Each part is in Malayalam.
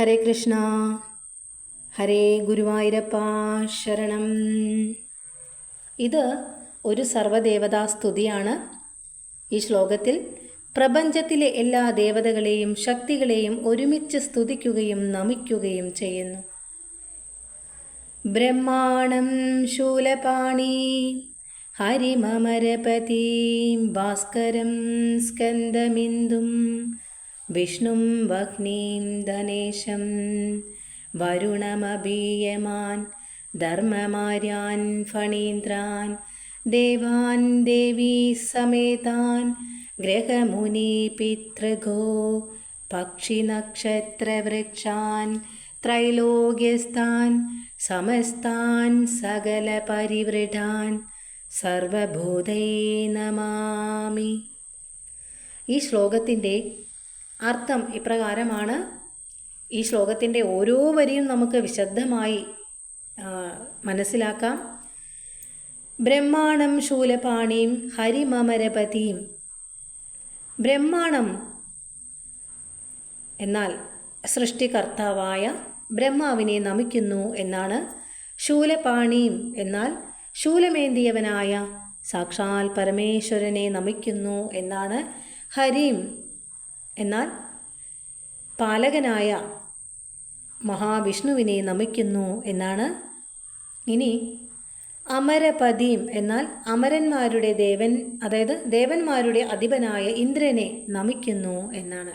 ഹരേ കൃഷ്ണ. ഹരേ ഗുരുവായൂരപ്പ ശരണം. ഇത് ഒരു സർവദേവതാ സ്തുതിയാണ്. ഈ ശ്ലോകത്തിൽ പ്രപഞ്ചത്തിലെ എല്ലാ ദേവതകളെയും ശക്തികളെയും ഒരുമിച്ച് സ്തുതിക്കുകയും നമിക്കുകയും ചെയ്യുന്നു. ബ്രഹ്മാണം ശൂലപാണി ഹരിമമരപതി ഭാസ്കരം സ്കന്ദമിന്ദും വിഷ്ണും വഹ്നീം ധനേശം വരുണമബീയമാൻ ധർമ്മമാര്യാൻ ഫണീന്ദ്രാൻ ദേവാൻ ദേവീ സമേതാൻ ഗ്രഹമുനി പിതൃഗോ പക്ഷിനക്ഷത്രവൃക്ഷാൻ ത്രൈലോക്യസ്ഥാൻ സമസ്താൻ സകലപരിവൃഢാൻ സർവഭൂതൈ നമാമി. ഈ ശ്ലോകത്തിന്റെ അർത്ഥം ഇപ്രകാരമാണ്. ഈ ശ്ലോകത്തിന്റെ ഓരോ വരിയും നമുക്ക് വിശദമായി മനസ്സിലാക്കാം. ബ്രഹ്മാണം ശൂലപാണിയും ഹരിമമരപതിയും ബ്രഹ്മാണം എന്നാൽ സൃഷ്ടികർത്താവായ ബ്രഹ്മാവിനെ നമിക്കുന്നു എന്നാണ്. ശൂലപാണിയും എന്നാൽ ശൂലമേന്തിയവനായ സാക്ഷാൽ പരമേശ്വരനെ നമിക്കുന്നു എന്നാണ് ഹരിം എന്നാൽ പാലകനായ മഹാവിഷ്ണുവിനെ നമിക്കുന്നു എന്നാണ്. ഇനി അമരപതിയും എന്നാൽ അമരന്മാരുടെ ദേവൻ അതായത് ദേവന്മാരുടെ അധിപനായ ഇന്ദ്രനെ നമിക്കുന്നു എന്നാണ്.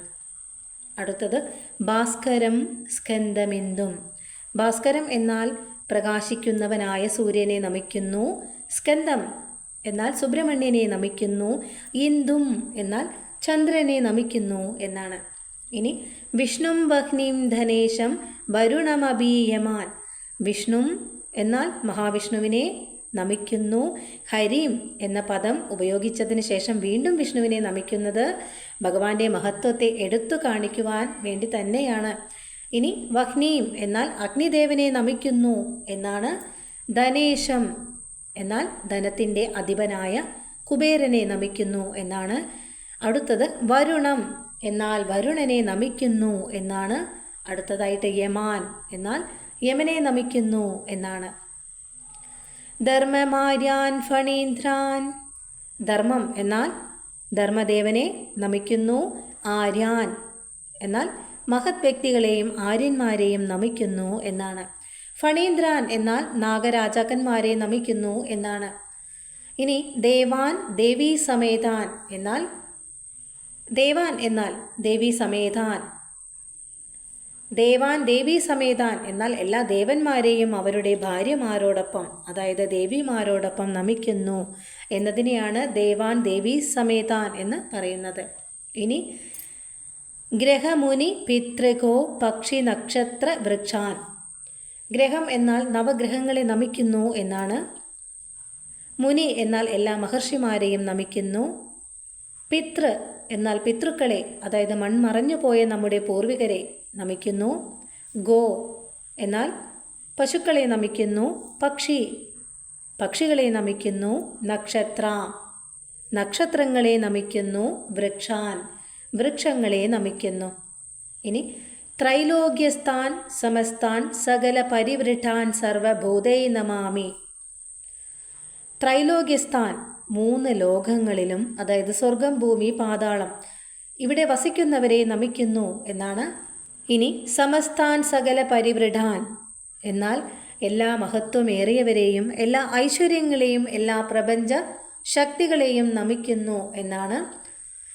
അടുത്തത് ഭാസ്കരം സ്കന്ദമിന്ദും. ഭാസ്കരം എന്നാൽ പ്രകാശിക്കുന്നവനായ സൂര്യനെ നമിക്കുന്നു. സ്കന്ദം എന്നാൽ സുബ്രഹ്മണ്യനെ നമിക്കുന്നു. ഇന്ദും എന്നാൽ ചന്ദ്രനെ നമിക്കുന്നു എന്നാണ്. ഇനി വിഷ്ണും വഹ്നീം ധനേശം വരുണമബീയമാൻ വിഷ്ണും എന്നാൽ മഹാവിഷ്ണുവിനെ നമിക്കുന്നു. ഹരീം എന്ന പദം ഉപയോഗിച്ചതിന് ശേഷം വീണ്ടും വിഷ്ണുവിനെ നമിക്കുന്നത് ഭഗവാന്റെ മഹത്വത്തെ എടുത്തു കാണിക്കുവാൻ വേണ്ടി തന്നെയാണ്. ഇനി വഹ്നീം എന്നാൽ അഗ്നിദേവനെ നമിക്കുന്നു എന്നാണ് ധനേശം. എന്നാൽ ധനത്തിന്റെ അധിപനായ കുബേരനെ നമിക്കുന്നു എന്നാണ് അടുത്തത് വരുണം. എന്നാൽ വരുണനെ നമിക്കുന്നു എന്നാണ് അടുത്തതായിട്ട് യമാൻ. എന്നാൽ യമനെ നമിക്കുന്നു എന്നാണ്. ധർമ്മമാര്യാൻ ഫണീന്ദ്രാൻ. ധർമ്മം എന്നാൽ ധർമ്മദേവനെ നമിക്കുന്നു ആര്യാൻ. എന്നാൽ മഹത് വ്യക്തികളെയും ആര്യന്മാരെയും നമിക്കുന്നു എന്നാണ്. ഫണീന്ദ്രാൻ എന്നാൽ നാഗരാജാക്കന്മാരെ നമിക്കുന്നു എന്നാണ്. ഇനി ദേവാൻ ദേവീ സമേതാൻ എന്നാൽ ദേവാൻ എന്നാൽ ദേവി സമേതാൻ. ദേവാൻ ദേവി സമേതാൻ എന്നാൽ എല്ലാ ദേവന്മാരെയും അവരുടെ ഭാര്യമാരോടൊപ്പം അതായത് ദേവിമാരോടൊപ്പം നമിക്കുന്നു എന്നതിനെയാണ് ദേവാൻ ദേവി സമേതാൻ എന്ന് പറയുന്നത്. ഇനി ഗ്രഹമുനി പിതൃകോ പക്ഷി നക്ഷത്ര വൃക്ഷാൻ. ഗ്രഹം എന്നാൽ നവഗ്രഹങ്ങളെ നമിക്കുന്നു എന്നാണ്. മുനി എന്നാൽ എല്ലാ മഹർഷിമാരെയും നമിക്കുന്നു. പിതൃ എന്നാൽ പിതൃക്കളെ അതായത് മൺമറഞ്ഞു പോയ നമ്മുടെ പൂർവികരെ നമിക്കുന്നു. ഗോ എന്നാൽ പശുക്കളെ നമിക്കുന്നു. പക്ഷി പക്ഷികളെ നമിക്കുന്നു. നക്ഷത്ര നക്ഷത്രങ്ങളെ നമിക്കുന്നു. വൃക്ഷാൻ വൃക്ഷങ്ങളെ നമിക്കുന്നു. ഇനി ത്രൈലോക്യസ്ഥാൻ സമസ്താൻ സകല പരിവൃഠാൻ സർവഭൂതൈ നമാമി. ത്രൈലോക്യസ്ഥാൻ മൂന്ന് ലോകങ്ങളിലും അതായത് സ്വർഗം ഭൂമി പാതാളം ഇവിടെ വസിക്കുന്നവരെ നമിക്കുന്നു എന്നാണ്. ഇനി സമസ്താൻ സകല പരിവൃഢാൻ. എന്നാൽ എല്ലാ മഹത്വമേറിയവരെയും എല്ലാ ഐശ്വര്യങ്ങളെയും എല്ലാ പ്രപഞ്ച ശക്തികളെയും നമിക്കുന്നു എന്നാണ്.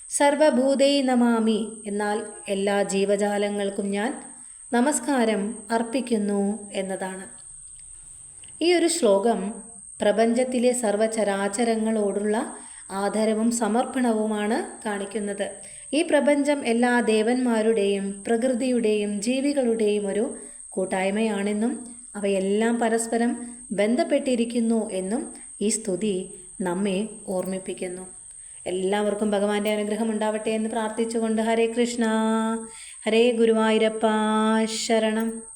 സർവഭൂതൈ നമാമി. എന്നാൽ എല്ലാ ജീവജാലങ്ങൾക്കും ഞാൻ നമസ്കാരം അർപ്പിക്കുന്നു എന്നതാണ്. ഈ ഒരു ശ്ലോകം പ്രപഞ്ചത്തിലെ സർവചരാചരങ്ങളോടുള്ള ആദരവും സമർപ്പണവുമാണ് കാണിക്കുന്നത്. ഈ പ്രപഞ്ചം എല്ലാ ദേവന്മാരുടെയും പ്രകൃതിയുടെയും ജീവികളുടെയും ഒരു കൂട്ടായ്മയാണെന്നും അവയെല്ലാം പരസ്പരം ബന്ധപ്പെട്ടിരിക്കുന്നു എന്നും ഈ സ്തുതി നമ്മെ ഓർമ്മിപ്പിക്കുന്നു. എല്ലാവർക്കും ഭഗവാന്റെ അനുഗ്രഹം ഉണ്ടാവട്ടെ എന്ന് പ്രാർത്ഥിച്ചുകൊണ്ട് ഹരേ കൃഷ്ണ ഹരേ ഗുരുവായൂരപ്പ ശരണം.